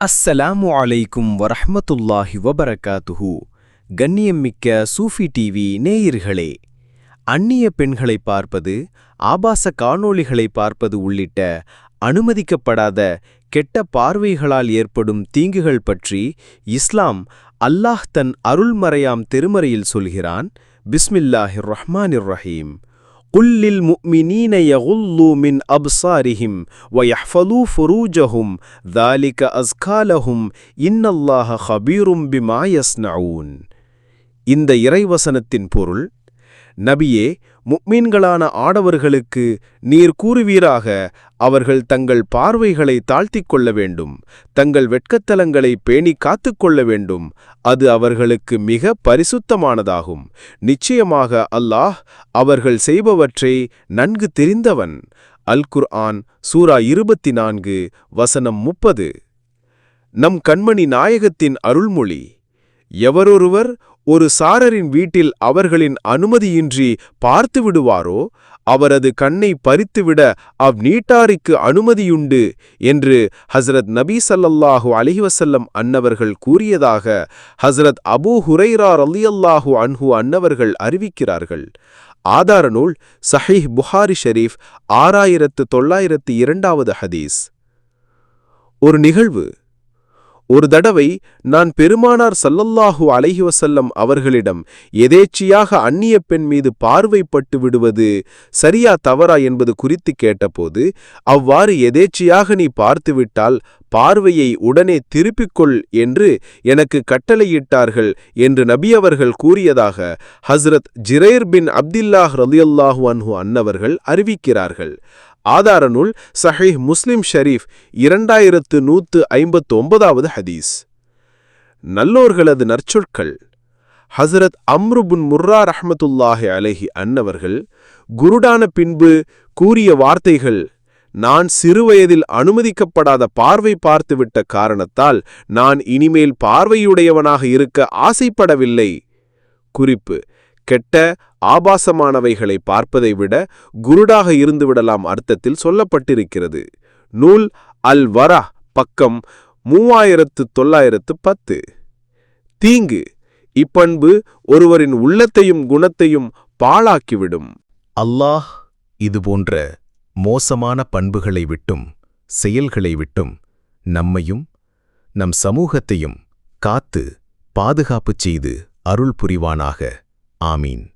அஸ்ஸலாமு அலைக்கும் வரஹமத்துல்லாஹி வபரகாத்துஹு. கண்ணியம்மிக்க சூஃபி டிவி நேயர்களே அந்நிய பெண்களை பார்ப்பது ஆபாச காணொளிகளை பார்ப்பது உள்ளிட்ட அனுமதிக்கப்படாத கெட்ட பார்வைகளால் ஏற்படும் தீங்குகள் பற்றி இஸ்லாம் அல்லாஹ் தன் அருள்மறையாம் திருமறையில் சொல்கிறான். பிஸ்மில்லாஹிர் ரஹ்மானிர் ரஹீம். قل للمؤمنين يغضوا من أبصارهم ويحفظوا فروجهم ذلك أزكى لهم إن الله خبير بما يصنعون இந்த இறைவசனத்தின் பொருள் நபியே முக்மீன்களான ஆடவர்களுக்கு நீர் கூறுவீராக. அவர்கள் தங்கள் பார்வைகளை தாழ்த்திக் கொள்ள வேண்டும். தங்கள் வெட்கத்தலங்களை பேணி காத்துக்கொள்ள வேண்டும். அது அவர்களுக்கு மிக பரிசுத்தமானதாகும். நிச்சயமாக அல்லாஹ் அவர்கள் செய்பவற்றை நன்கு தெரிந்தவன். அல் குர்ஆன் சூரா இருபத்தி நான்கு வசனம் முப்பது. நம் கண்மணி நாயகத்தின் அருள்மொழி எவரொருவர் ஒரு சாரரின் வீட்டில் அவர்களின் அனுமதியின்றி பார்த்து விடுவாரோ? அவரது கண்ணை பறித்துவிட அவ்நீட்டாரிக்கு அனுமதியுண்டு என்று ஹசரத் நபி சல்லல்லாஹு அலிவசல்லம் அன்னவர்கள் கூறியதாக ஹசரத் அபூ ஹுரைரா ரலியல்லாஹு அன்ஹு அன்னவர்கள் அறிவிக்கிறார்கள். ஆதார நூல் சஹீஹ் புகாரி ஷெரீஃப் ஆறாயிரத்து தொள்ளாயிரத்து இரண்டாவது ஹதீஸ். ஒரு நிகழ்வு. ஒரு தடவை நான் பெருமானார் சல்லல்லாஹு அலைஹி வசல்லம் அவர்களிடம் எதேச்சியாக அந்நிய பெண் மீது பார்வைப்பட்டு விடுவது சரியா தவறா என்பது குறித்து கேட்டபோது அவ்வாறு எதேச்சியாக நீ பார்த்துவிட்டால் பார்வையை உடனே திருப்பிக்கொள் என்று எனக்கு கட்டளையிட்டார்கள் என்று நபி அவர்கள் கூறியதாக ஹஸ்ரத் ஜிரேர் பின் அப்தில்லாஹ் ரலியல்லாஹு அன்ஹு அன்னவர்கள் அறிவிக்கிறார்கள். ஆதார நூல் சஹீஹ் முஸ்லிம் ஷரீஃப் இரண்டாயிரத்து நூற்று ஐம்பத்து ஒன்பதாவது ஹதீஸ். நல்லோர்களது நற்சொற்கள். ஹசரத் அம்ருபுன் முர்ரா ரஹமத்துல்லாஹி அலஹி அன்னவர்கள் குருடான பின்பு கூறிய வார்த்தைகள் நான் சிறுவயதில் அனுமதிக்கப்படாத பார்வை பார்த்துவிட்ட காரணத்தால் நான் இனிமேல் பார்வையுடையவனாக இருக்க ஆசைப்படவில்லை. குறிப்பு கெட்ட ஆபாசமானவைகளை பார்ப்பதை விட குருடாக இருந்துவிடலாம் அர்த்தத்தில் சொல்லப்பட்டிருக்கிறது. நூல் அல் வரா பக்கம் மூவாயிரத்து தொள்ளாயிரத்து பத்து. தீங்கு இப்பண்பு ஒருவரின் உள்ளத்தையும் குணத்தையும் பாழாக்கிவிடும். அல்லாஹ் இதுபோன்ற மோசமான பண்புகளை விட்டும் செயல்களை விட்டும் நம்மையும் நம் சமூகத்தையும் காத்து பாதுகாப்புச் செய்து அருள் புரிவானாக. Amin.